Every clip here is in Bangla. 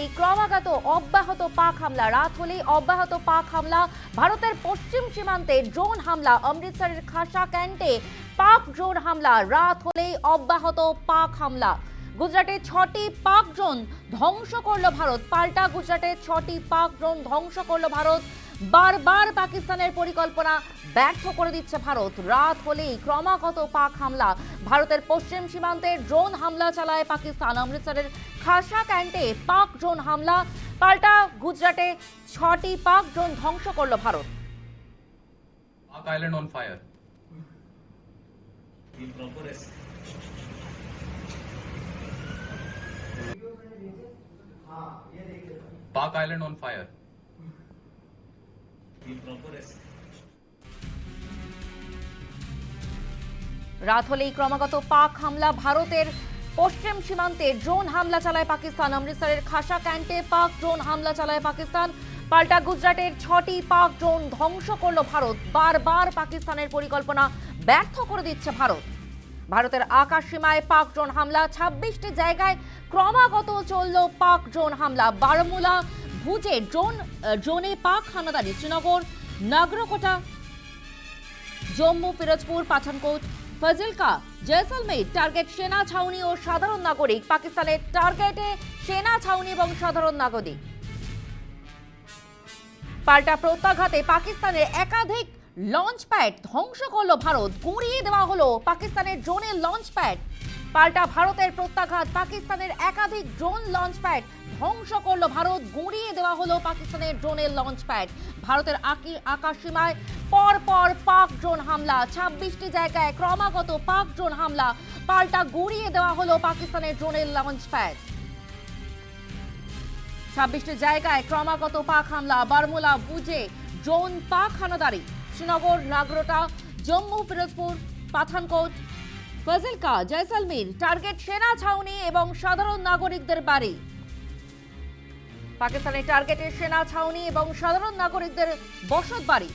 হলেই ক্রমাগত অব্যাহত পাক হামলা। রাত হলেই অব্যাহত পাক হামলা। ভারতের পশ্চিম সীমান্তে ড্রোন হামলা, অমৃতসরের খাসা ক্যান্টে পাক ড্রোন হামলা, রাত হলেই অব্যাহত পাক হামলা। গুজরাটে ছটি পাক ড্রোন ধ্বংস করল ভারত। পাল্টা গুজরাটে ছটি পাক ড্রোন ধ্বংস করল ভারত। বারবার পাকিস্তানের পরিকল্পনা ব্যর্থ করে দিচ্ছে ভারত। রাত হলেই ক্রমাগত পাক হামলা। ভারতের পশ্চিম সীমান্তে ড্রোন হামলা চালায় পাকিস্তান। অমৃতসরের খাসা ক্যান্টে পাক ড্রোন হামলা। পাল্টা গুজরাটে ছটি পাক ড্রোন ধ্বংস করল Bharat. fire. Park Island on রাত হলেই ক্রমাগত পাক হামলা, ভারতের পশ্চিম সীমান্তে ড্রোন হামলা চালায় পাকিস্তান, অমৃতসরের খাসা ক্যান্টে পাক ড্রোন হামলা চালায় পাকিস্তান। পাল্টা গুজরাটের ছটি পাক ড্রোন ধ্বংস করল ভারত। বারবার পাকিস্তানের পরিকল্পনা ব্যর্থ করে দিচ্ছে ভারত। ভারতের আকাশ সীমায় পাক ড্রোন হামলা, ছাব্বিশটি জায়গায় ক্রমাগত চলল পাক ড্রোন হামলা। বারামুলা ভুজে ড্রোন ড্রোনে পাক হানাদারি, শ্রীনগর, নাগরকোটা, জম্মু, ফিরোজপুর, পাঠানকোট, ফজিলকা, জয়সলমের টার্গেট সেনা ছাউনি ও সাধারণ নাগরিক। পাকিস্তানের টার্গেটে সেনা ছাউনি এবং সাধারণ নাগরিক। পাল্টা প্রত্যাঘাতে পাকিস্তানের একাধিক লঞ্চ প্যাড ধ্বংস করল ভারত। গুঁড়িয়ে দেওয়া হলো পাকিস্তানের ড্রোনের লঞ্চ প্যাড পাল্টা ভারতের প্রত্যাঘাত, পাকিস্তানের একাধিক ড্রোন লঞ্চ প্যাড ধ্বংস করল ভারত, গুঁড়িয়ে দেওয়া হলো পাকিস্তানের ড্রোনের লঞ্চ প্যাড ভারতের আকি- আকাশ সীমায় পর পর পাক ড্রোন হামলা, ছাব্বিশটি জায়গায় ক্রমাগত পাক ড্রোন হামলা, পাল্টা গুঁড়িয়ে দেওয়া হলো পাকিস্তানের ড্রোনের লঞ্চ প্যাড ছাব্বিশটি জায়গায় ক্রমাগত পাক হামলা, বারমুলা বুজে ড্রোন পাক হানাদারি, শ্রীনগর, নাগরোটা, জম্মু, ফিরোজপুর, পাঠানকোট ফজিলকা জয়সলমীর টার্গেট সেনা ছাউনি এবং সাধারণ নাগরিকদের বাড়ি। পাকিস্তানের টার্গেটের সেনা ছাউনি এবং সাধারণ নাগরিকদের বসত বাড়ি।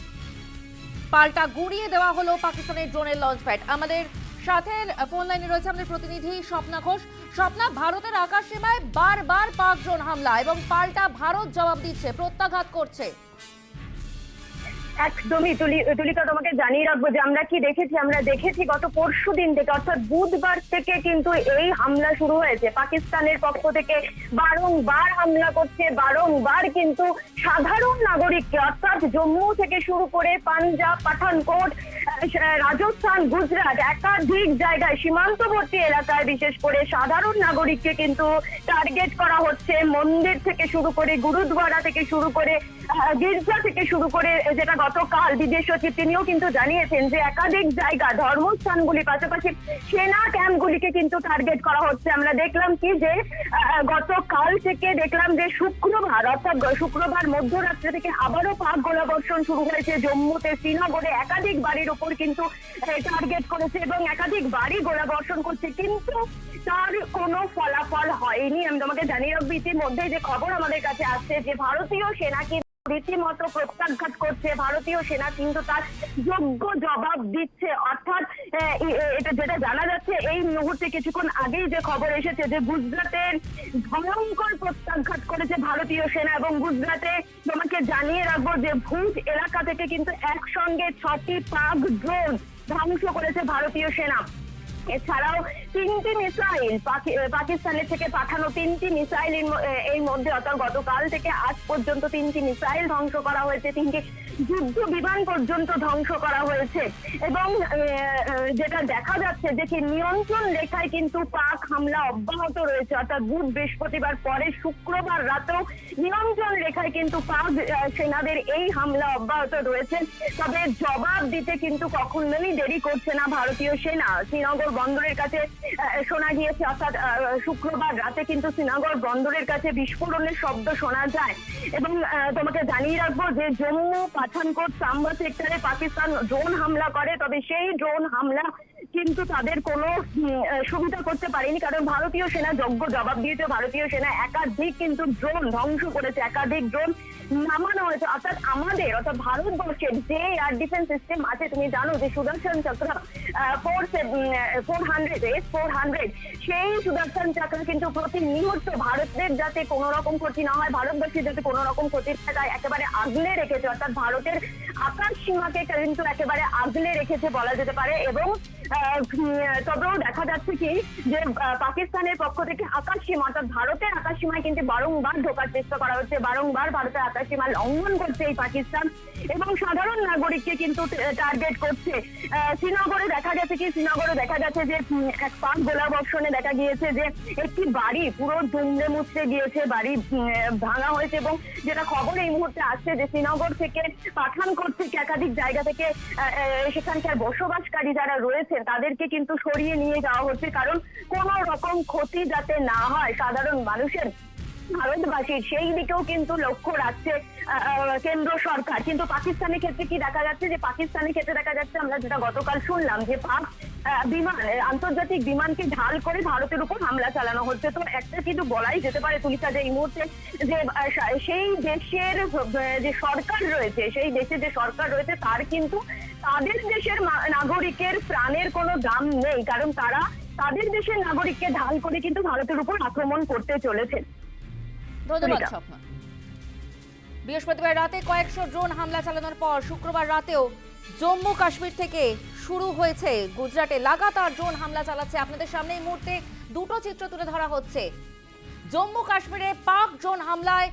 পাল্টা গুড়িয়ে দেওয়া হলো পাকিস্তানের ড্রোনের লঞ্চ প্যাড আমাদের সাথে ফোন লাইনে রয়েছে আমাদের প্রতিনিধি স্বপ্না ঘোষ। স্বপ্না, ভারতের আকাশ সীমায় বারবার পাক ড্রোন হামলা এবং পাল্টা ভারত জবাব দিচ্ছে, প্রত্যাঘাত করছে। একদমই। তুলি, তুলিকা, তোমাকে জানিয়ে রাখব যে আমরা কি দেখেছি? আমরা দেখেছি গত পরশু দিন থেকে, অর্থাৎ বুধবার থেকে কিন্তু এই হামলা শুরু হয়েছে। পাকিস্তানের পক্ষ থেকে বারংবার হামলা করছে, বারংবার কিন্তু সাধারণ নাগরিককে, অর্থাৎ জম্মু থেকে শুরু করে পাঞ্জাব, পাঠানকোট রাজস্থান, গুজরাট, একাধিক জায়গায়, সীমান্তবর্তী এলাকায় বিশেষ করে সাধারণ নাগরিককে কিন্তু টার্গেট করা হচ্ছে। মন্দির থেকে শুরু করে, গুরুদ্বারা থেকে শুরু করে গির্জা থেকে শুরু করে, যেটা গতকাল বিদেশ সচিব তিনিও কিন্তু জানিয়েছেন যে একাধিক জায়গা ধর্মস্থানগুলি পাশাপাশি সেনা ক্যাম্পগুলিকে কিন্তু টার্গেট করা হচ্ছে। আমরা দেখলাম কি যে গতকাল থেকে দেখলাম যে শুক্রবার, অর্থাৎ শুক্রবার মধ্যরাত্রে থেকে আবারও পাক গোলাবর্ষণ শুরু হয়েছে। জম্মুতে শ্রীনগরে একাধিক বাড়ির উপর কিন্তু টার্গেট করেছে এবং একাধিক বাড়ি গোলাবর্ষণ করছে। কিন্তু তার কোনো ফলাফল হয়নি। আমি তোমাকে জানিয়ে রাখব ইতিমধ্যে যে খবর আমাদের কাছে আসছে যে ভারতীয় সেনা রীতিমতো প্রত্যাঘাত করছে ভারতীয় সেনা, কিন্তু তার যোগ্য জবাব দিচ্ছে। অর্থাৎ এটা যেটা জানা যাচ্ছে, এই মুহূর্তে কিছুক্ষণ আগেই যে খবর এসেছে যে গুজরাটের ভয়ঙ্কর প্রত্যাঘাত করেছে ভারতীয় সেনা এবং গুজরাটে তোমাকে জানিয়ে রাখব যে ভুজ এলাকা থেকে কিন্তু একসঙ্গে ছটি পাক ড্রোন ধ্বংস করেছে ভারতীয় সেনা। এছাড়াও তিনটি মিসাইল পাকিস্তানের থেকে পাঠানো তিনটি মিসাইল এর মধ্যে অর্থাৎ গতকাল থেকে আজ পর্যন্ত তিনটি মিসাইল ধ্বংস করা হয়েছে, তিনটি যুদ্ধ বিমান পর্যন্ত ধ্বংস করা হয়েছে। এবং যেটা দেখা যাচ্ছে যে কি নিয়ন্ত্রণ রেখায় কিন্তু পাক হামলা অব্যাহত রয়েছে। অর্থাৎ বুধ বৃহস্পতিবার পরে শুক্রবার রাতেও নিয়ন্ত্রণ রেখায় কিন্তু পাক সেনাদের এই হামলা অব্যাহত রয়েছে। তবে জবাব দিতে কিন্তু কখনোই দেরি করছে না ভারতীয় সেনা। শ্রীনগর বন্দরের কাছে শোনা গিয়েছে, অর্থাৎ শুক্রবার রাতে কিন্তু শ্রীনগর বন্দরের কাছে বিস্ফোরণের শব্দ শোনা যায়। এবং তোমাকে জানিয়ে রাখব যে জম্মু পাঠানকোট সাম্বা সেক্টরে পাকিস্তান ড্রোন হামলা করে, তবে সেই ড্রোন হামলা কিন্তু তাদের কোনো সুবিধা করতে পারেনি, কারণ ভারতীয় সেনা যোগ্য জবাব দিয়েছে। ভারতীয় সেনা একাধিক কিন্তু ড্রোন ধ্বংস করেছে, একাধিক ড্রোন নামানো হয়েছে। অর্থাৎ আমাদের, অর্থাৎ ভারতবর্ষের যে এয়ার ডিফেন্স সিস্টেম আছে, তুমি জানো যে Sudarshan Chakra four four hundred S four hundred সেই সুদর্শন চক্র কিন্তু প্রতি মুহূর্তে ভারতের যাতে কোনো রকম ক্ষতি না হয়, ভারতবাসীর যাতে কোনো রকম ক্ষতি না হয়, একেবারে আগলে রেখেছে, অর্থাৎ ভারতের আকাশ সীমাকে কিন্তু একেবারে আগলে রেখেছে বলা যেতে পারে এবং তবেও দেখা যাচ্ছে কি যে পাকিস্তানের পক্ষ থেকে আকাশ সীমা অর্থাৎ ভারতের আকাশ সীমায় কিন্তু বারংবার ঢোকার চেষ্টা করা হচ্ছে, বারংবার ভারতের আকাশ সীমা লঙ্ঘন করছে এই পাকিস্তান এবং সাধারণ নাগরিককে কিন্তু টার্গেট করছে। শ্রীনগরে দেখা গেছে কি, শ্রীনগরে দেখা গেছে যে এক পাক গোলা বর্ষণে দেখা গিয়েছে যে, একটি বাড়ি পুরো দুমড়ে মুচড়ে গিয়েছে, বাড়ি ভাঙা হয়েছে এবং যেটা খবর এই মুহূর্তে আসছে যে, শ্রীনগর থেকে পাঠানকোট থেকে একাধিক জায়গা থেকে সেখানকার বসবাসকারী যারা রয়েছেন, তাদেরকে কিন্তু সরিয়ে নিয়ে যাওয়া হচ্ছে। কারণ কোন রকম ক্ষতি যাতে না হয়, সাধারণ মানুষের ভারতবাসীর সেই দিকেও কিন্তু লক্ষ্য রাখছে কেন্দ্র সরকার। কিন্তু পাকিস্তানের ক্ষেত্রে কি দেখা যাচ্ছে? যে পাকিস্তানের ক্ষেত্রে দেখা যাচ্ছে, আমরা যেটা গতকাল শুনলাম যে পাক বিমান আন্তর্জাতিক বিমানকে ঢাল করে ভারতের উপর হামলা চালানো হচ্ছে। তো একটা কিন্তু বলাই যেতে পারে তুলিকা যে এই মুহূর্তে যে সেই দেশের যে সরকার রয়েছে, সেই দেশে যে সরকার রয়েছে, তার কিন্তু তাদের দেশের নাগরিকের প্রাণের কোনো দাম নেই। কারণ তারা তাদের দেশের নাগরিককে ঢাল করে কিন্তু ভারতের উপর আক্রমণ করতে চলেছে। ধন্যবাদ। স্বপ্না। বৃহস্পতিবার রাতে কয়েকশো ড্রোন হামলা চালানোর পর শুক্রবার রাতেও জম্মু কাশ্মীর থেকে শুরু হয়েছে গুজরাটে লাগাতার ড্রোন হামলা চালাচ্ছে। আপনাদের সামনে এই মুহূর্তে দুটো চিত্র তুলে ধরা হচ্ছে। জম্মু কাশ্মীরে পাক ড্রোন হামলায়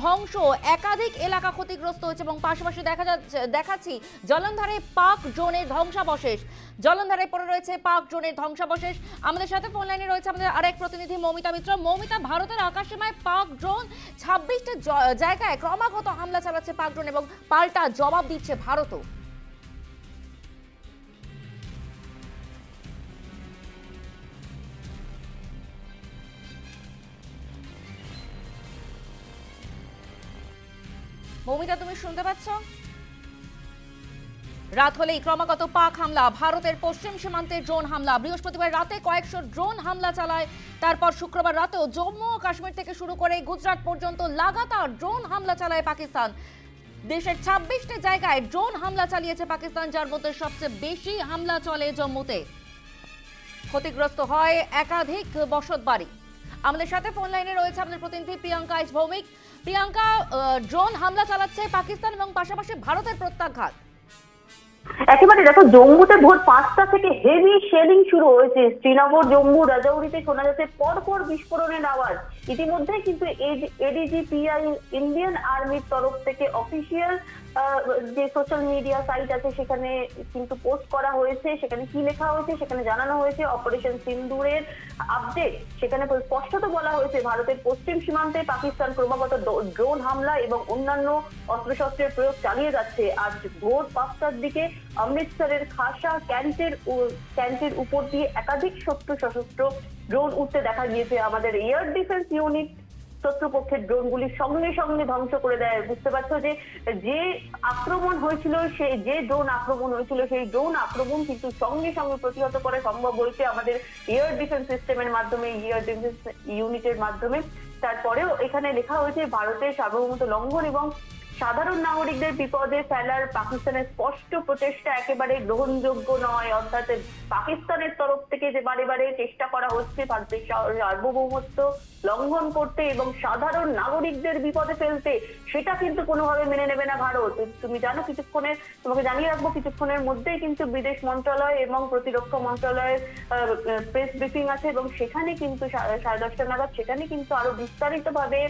ধ্বংস। একাধিক এলাকা ক্ষতিগ্রস্ত হয়েছে এবং পাশাপাশি দেখা যাচ্ছে, দেখাচ্ছি জলন্ধরে পাক ড্রোনের ধ্বংসাবশেষ। জলন্ধরে পড়ে রয়েছে পাক ড্রোনের ধ্বংসাবশেষ। আমাদের সাথে ফোন লাইনে রয়েছে আমাদের আরেক প্রতিনিধি মৌমিতা মিত্র। মৌমিতা, ভারতের আকাশসীমায় পাক ড্রোন ছাব্বিশটা জায়গায় ক্রমাগত হামলা চালাচ্ছে পাক ড্রোন এবং পাল্টা জবাব দিচ্ছে ভারতও। মৌমিতা তুমি শুনতে পাচ্ছ? রাত হলেই ক্রমাগত পাক হামলা, ভারতের পশ্চিম সীমান্তে ড্রোন হামলা, বৃহস্পতিবার রাতে কয়েকশো ড্রোন হামলা চালায়, তারপর শুক্রবার রাতেও জম্মু ও কাশ্মীর থেকে শুরু করে গুজরাট পর্যন্ত লাগাতার ড্রোন হামলা চালায় পাকিস্তান। দেশের ছাব্বিশটি জায়গায় ড্রোন হামলা চালিয়েছে পাকিস্তান, যার মধ্যে সবচেয়ে বেশি হামলা চলে জম্মুতে। ক্ষতিগ্রস্ত হয় একাধিক বসত বাড়ি আমাদের সাথে ফোন লাইনে রয়েছে আমাদের প্রতিনিধি প্রিয়াঙ্কা ভৌমিক প্রিয়াঙ্কা ড্রোন হামলা চালাচ্ছে পাকিস্তান এবং পাশাপাশি ভারতের প্রত্যাঘাত। একেবারে দেখো, জম্মুতে ভোর পাঁচটা থেকে হেভি শেলিং শুরু হয়েছে। শ্রীনগর, জম্মু, রাজৌরিতে শোনা যাচ্ছে পরপর বিস্ফোরণের আওয়াজ। ইতিমধ্যে কিন্তু এডিজিপিআই ইন্ডিয়ান আর্মির তরফ থেকে অফিসিয়াল যে সোশ্যাল মিডিয়া সাইট আছে সেখানে কিন্তু পোস্ট করা হয়েছে, সেখানে কি লেখা হয়েছে সেখানে জানানো হয়েছে অপারেশন সিন্দুরের আপডেট সেখানে স্পষ্টত বলা হয়েছে ভারতের পশ্চিম সীমান্তে পাকিস্তান ক্রমাগত ড্রোন হামলা এবং অন্যান্য অস্ত্রশস্ত্রের প্রয়োগ চালিয়ে যাচ্ছে। আজ ভোর পাঁচটার দিকে অমৃতসরের খাসা ক্যান্টের ক্যান্টের উপর দিয়ে একাধিক শত্রু সশস্ত্র ড্রোন উঠতে দেখা গিয়েছে আমাদের এয়ার ডিফেন্স ইউনিট। শত্রুপক্ষের ড্রোনগুলি সঙ্গে সঙ্গে ধ্বংস করে দেয়। বুঝতে পারছ যে যে আক্রমণ হয়েছিল সেই যে ড্রোন আক্রমণ হয়েছিল, সেই ড্রোন আক্রমণ কিন্তু সঙ্গে সঙ্গে প্রতিহত করা সম্ভব হয়েছে আমাদের এয়ার ডিফেন্স সিস্টেমের মাধ্যমে, এয়ার ডিফেন্স ইউনিটের মাধ্যমে। তারপরেও এখানে লেখা হয়েছে, ভারতের সার্বভৌমত্ব লঙ্ঘন এবং সাধারণ নাগরিকদের বিপদে ফেলার পাকিস্তানের স্পষ্ট প্রচেষ্টা একেবারে গ্রহণযোগ্য নয়, অর্থাৎ পাকিস্তানের তরফ থেকে যে বারে বারে চেষ্টা করা হচ্ছে ভারতের সার্বভৌমত্ব লঙ্ঘন করতে এবং সাধারণ নাগরিকদের বিপদে ফেলতে, সেটা কিন্তু কোনোভাবে মেনে নেবে না ভারত। তুমি জানো কিছুক্ষণের, তোমাকে জানিয়ে রাখব কিছুক্ষণের মধ্যেই কিন্তু বিদেশ মন্ত্রণালয় এবং প্রতিরক্ষা মন্ত্রণালয়ের প্রেস ব্রিফিং আছে এবং সেখানে কিন্তু সাড়ে দশটা নাগাদ সেখানে কিন্তু আরও বিস্তারিত ভাবে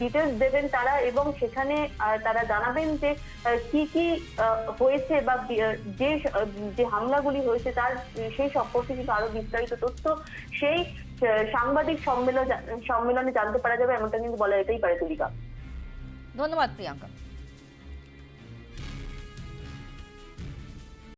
ডিটেলস দেবেন তারা এবং সেখানে আহ, তারা জানাবেন যে কি কি হয়েছে বা যে যে হামলাগুলি হয়েছে তার সেই সম্পর্কে কিন্তু আরও বিস্তারিত তথ্য সেই সাংবাদিক সম্মেলন সম্মেলনে জানতে পারা যাবে এমনটা কিন্তু বলা যেতেই পারে তুলিকা। ধন্যবাদ প্রিয়াঙ্কা।